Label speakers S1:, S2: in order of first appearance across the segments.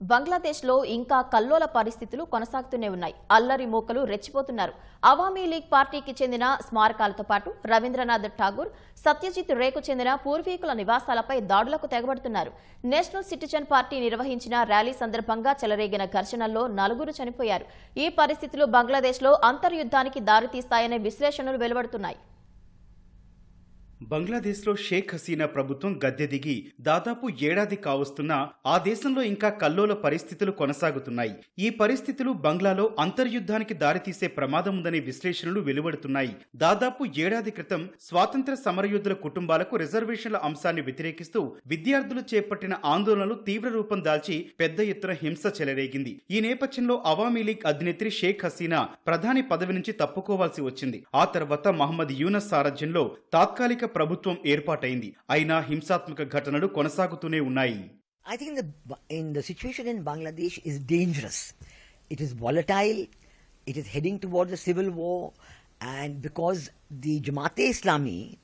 S1: బంగ్లాదేశ్లో ఇంకా కల్లోల పరిస్థితులు కొనసాగుతూనే ఉన్నాయి. అల్లరి మూకలు రెచ్చిపోతున్నారు. అవామీ లీగ్ పార్టీకి చెందిన స్మారకాలతో పాటు రవీంద్రనాథ్ ఠాగూర్ సత్యజిత్ రేకు చెందిన పూర్వీకుల నివాసాలపై దాడులకు తెగబడుతున్నారు. నేషనల్ సిటిజన్ పార్టీ నిర్వహించిన ర్యాలీ సందర్భంగా చెలరేగిన ఘర్షణల్లో నలుగురు చనిపోయారు. ఈ పరిస్థితులు బంగ్లాదేశ్లో అంతర్యుద్ధానికి దారితీస్తాయనే విశ్లేషణలు వెలువడుతున్నాయి.
S2: బంగ్లాదేశ్లో షేక్ హసీనా ప్రభుత్వం గద్దె దిగి దాదాపు ఏడాది కావస్తున్నా ఆ దేశంలో ఇంకా కల్లోల పరిస్థితులు కొనసాగుతున్నాయి. ఈ పరిస్థితులు బంగ్లాలో అంతర్యుద్ధానికి దారితీసే ప్రమాదం ఉందనే విశ్లేషణలు వెలువడుతున్నాయి. దాదాపు ఏడాది క్రితం స్వాతంత్ర సమరయోధుల కుటుంబాలకు రిజర్వేషన్ల అంశాన్ని వ్యతిరేకిస్తూ విద్యార్థులు చేపట్టిన ఆందోళనలు తీవ్ర రూపం దాల్చి పెద్ద ఎత్తున హింస చెలరేగింది. ఈ నేపథ్యంలో అవామీ లీగ్ అధినేత్రి షేక్ హసీనా ప్రధాని పదవి నుంచి తప్పుకోవాల్సి వచ్చింది. ఆ తర్వాత మహమ్మద్ యూనస్ సారథ్యంలో తాత్కాలిక ప్రభుత్వం ఏర్పాటైంది అయినా హింసాత్మక ఘటనలు కొనసాగుతూనే ఉన్నాయి
S3: I think the in the situation in Bangladesh is dangerous. It is volatile. It is heading towards a civil war, and because the Jamaat Islami,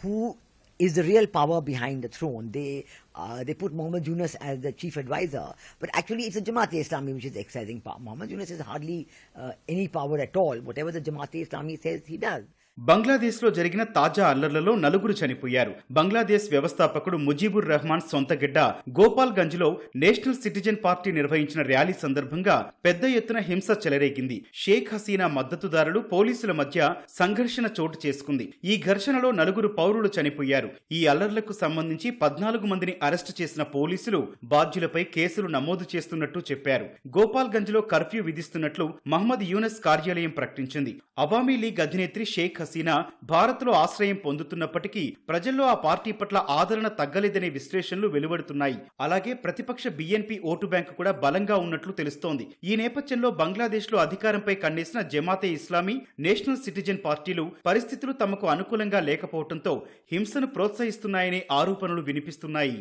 S3: who is the real power behind the throne, they uh, they put Muhammad Yunus as the chief advisor, but actually it's the Jamaat Islami which is exercising power. Muhammad Yunus has hardly uh, any power at all. Whatever the Jamaat Islami says, he does.
S2: బంగ్లాదేశ్లో జరిగిన తాజా అల్లర్లలో నలుగురు చనిపోయారు. బంగ్లాదేశ్ వ్యవస్థాపకుడు ముజీబుర్ రెహమాన్ సొంత గిడ్డ గోపాల్ గంజ్లో నేషనల్ సిటిజన్ పార్టీ నిర్వహించిన ర్యాలీ సందర్భంగా పెద్ద ఎత్తున హింస చెలరేగింది. షేక్ హసీనా మద్దతుదారులు పోలీసుల మధ్య సంఘర్షణ చోటు చేసుకుంది. ఈ ఘర్షణలో నలుగురు పౌరులు చనిపోయారు. ఈ అల్లర్లకు సంబంధించి పద్నాలుగు మందిని అరెస్టు చేసిన పోలీసులు బాధ్యులపై కేసులు నమోదు చేస్తున్నట్టు చెప్పారు. గోపాల్గంజ్లో కర్ఫ్యూ విధిస్తున్నట్లు మహమ్మద్ యూనస్ కార్యాలయం ప్రకటించింది. అవామీ లీగ్ అధినేత్రి షేక్ హసీనా భారత్లో ఆశ్రయం పొందుతున్నప్పటికీ ప్రజల్లో ఆ పార్టీ పట్ల ఆదరణ తగ్గలేదనే విశ్లేషణలు వెలువడుతున్నాయి. అలాగే ప్రతిపక్ష బీఎన్పీ ఓటు బ్యాంకు కూడా బలంగా ఉన్నట్లు తెలుస్తోంది. ఈ నేపథ్యంలో బంగ్లాదేశ్లో అధికారంపై కన్నేసిన జమాతే ఇస్లామీ నేషనల్ సిటిజన్ పార్టీలు పరిస్థితులు తమకు అనుకూలంగా లేకపోవడంతో హింసను ప్రోత్సహిస్తున్నాయనే ఆరోపణలు వినిపిస్తున్నాయి.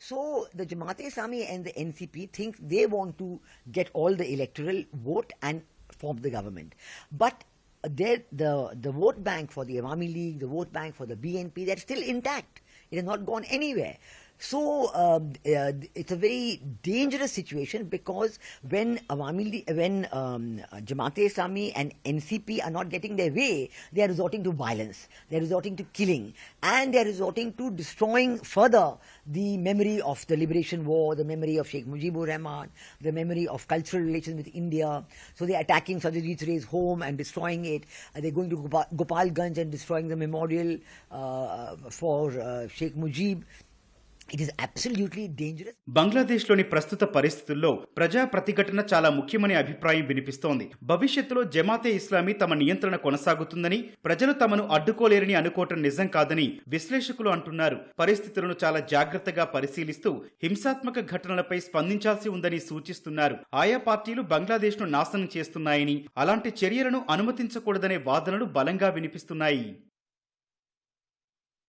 S3: So the Jamaat Islami and the NCP think they want to get all the electoral vote and form the government. But there, the, the vote bank for the Awami League, the vote bank for the BNP, they're still intact. It has not gone anywhere. So um, uh, it's a very dangerous situation because when Awami when um, Jamaat Islami and NCP are not getting their way, they are resorting to violence. They are resorting to killing, and they are resorting to destroying further the memory of the liberation war, the memory of Sheikh Mujibur Rahman, the memory of cultural relations with India. So they are attacking Satyajit Ray's home and destroying it. Uh, they're going to Gopal, Ganj and destroying the memorial uh, for uh, Sheikh Mujib. It is absolutely dangerous.
S2: బంగ్లాదేశ్లోని ప్రస్తుత పరిస్థితుల్లో ప్రజా ప్రతిఘటన చాలా ముఖ్యమనే అభిప్రాయం వినిపిస్తోంది. భవిష్యత్తులో జమాతే ఇస్లామీ తమ నియంత్రణ కొనసాగుతుందని ప్రజలు తమను అడ్డుకోలేరని అనుకోవటం నిజం కాదని విశ్లేషకులు అంటున్నారు. పరిస్థితులను చాలా జాగ్రత్తగా పరిశీలిస్తూ హింసాత్మక ఘటనలపై స్పందించాల్సి ఉందని సూచిస్తున్నారు. ఆయా పార్టీలు బంగ్లాదేశ్ను నాశనం చేస్తున్నాయని అలాంటి చర్యలను అనుమతించకూడదనే వాదనలు బలంగా వినిపిస్తున్నాయి.